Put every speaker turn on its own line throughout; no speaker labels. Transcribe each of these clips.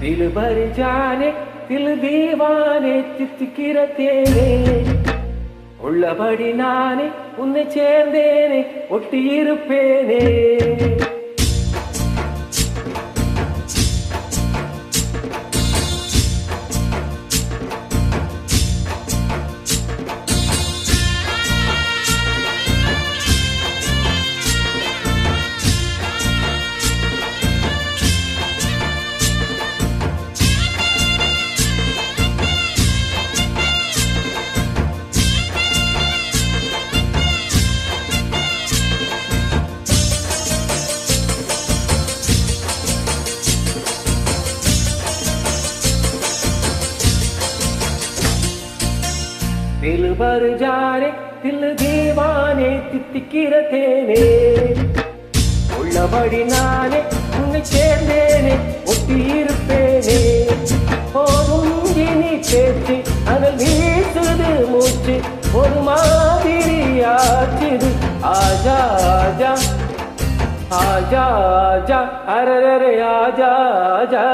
दिल भर जाने दिल दीवाने தித்திக்கிற தேனே உள்ளபடி நானே உன்னை சேர்ந்தேனே ஒட்டி இருப்பேனே திலு பரிஜானே திலு தீவானே தித்திக்கிற தேனே. உள்ளபடி நானே உன்னை சேர்ந்தேனே ஒட்டி இருப்பேனே. போதும் இனி பேச்சு அதில் வீசுது மூச்சு ஒரு மாதிரி ஆச்சுது. ஆஜா ஆஜா ஆஜா ஆஜா அரரே ஆஜா ஆஜா.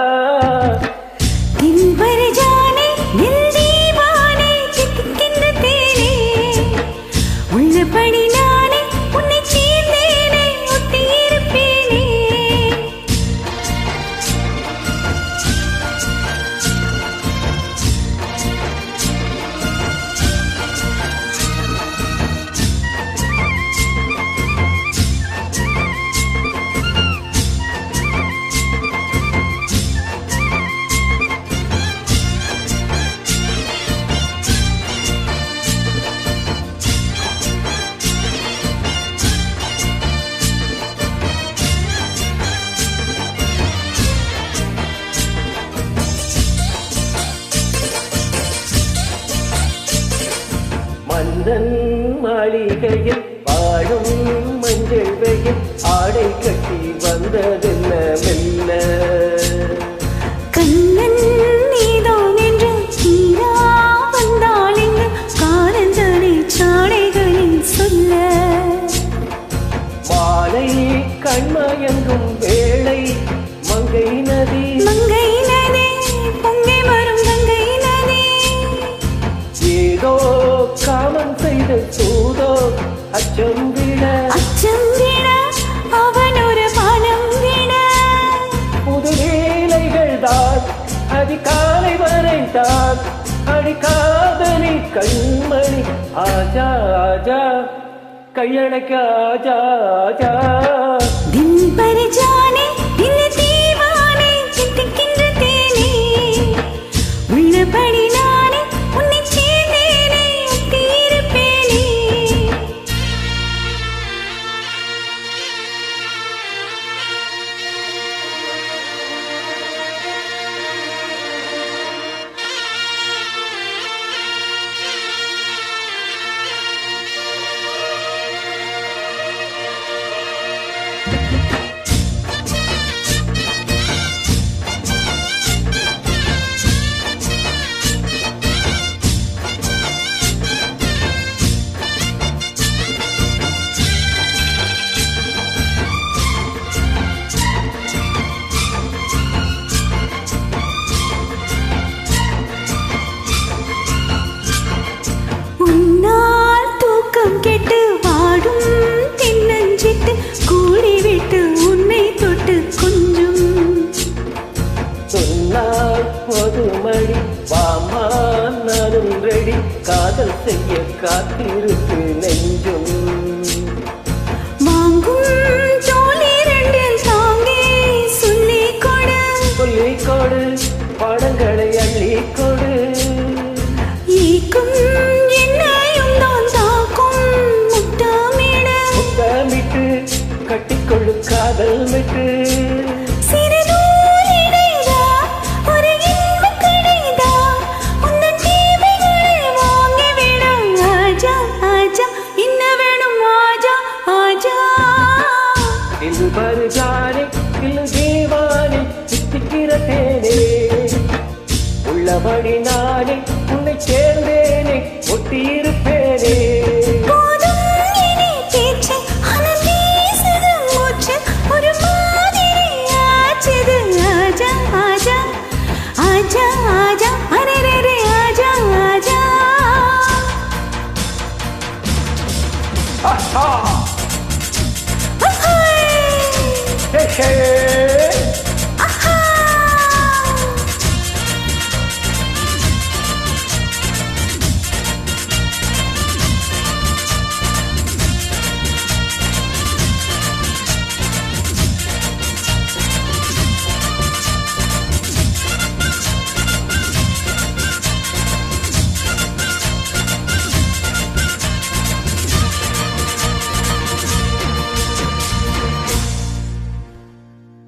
அந்தன் மாளிகையில் வாழும் மஞ்சள் வெயில் ஆடை கட்டி வந்ததென்ன கண்மணி ஆஜா ஆஜா கையணைக்க ஆஜா ஆஜா.
தில் பர்
செய்ய காத்திருக்கு நெஞ்சும்.
வாங்கும் தோழி ரெண்டில் தாங்கி சொல்லிக் கொடு.
சொல்லிக் கொடு பணங்களை அள்ளி கொடு.
ஈக்கும் என்னையும் தான் தாக்கும் முத்தமிடு.
முத்தமிட்டு கட்டிக்கொள்ளு காதல் விட்டு இது பருஜானே இல்லை தேவானே சித்திக்கிற தேனே. உள்ளபடி நானே உன்னை சேர்ந்தேனே.
ஒட்டியிருப்ப hey.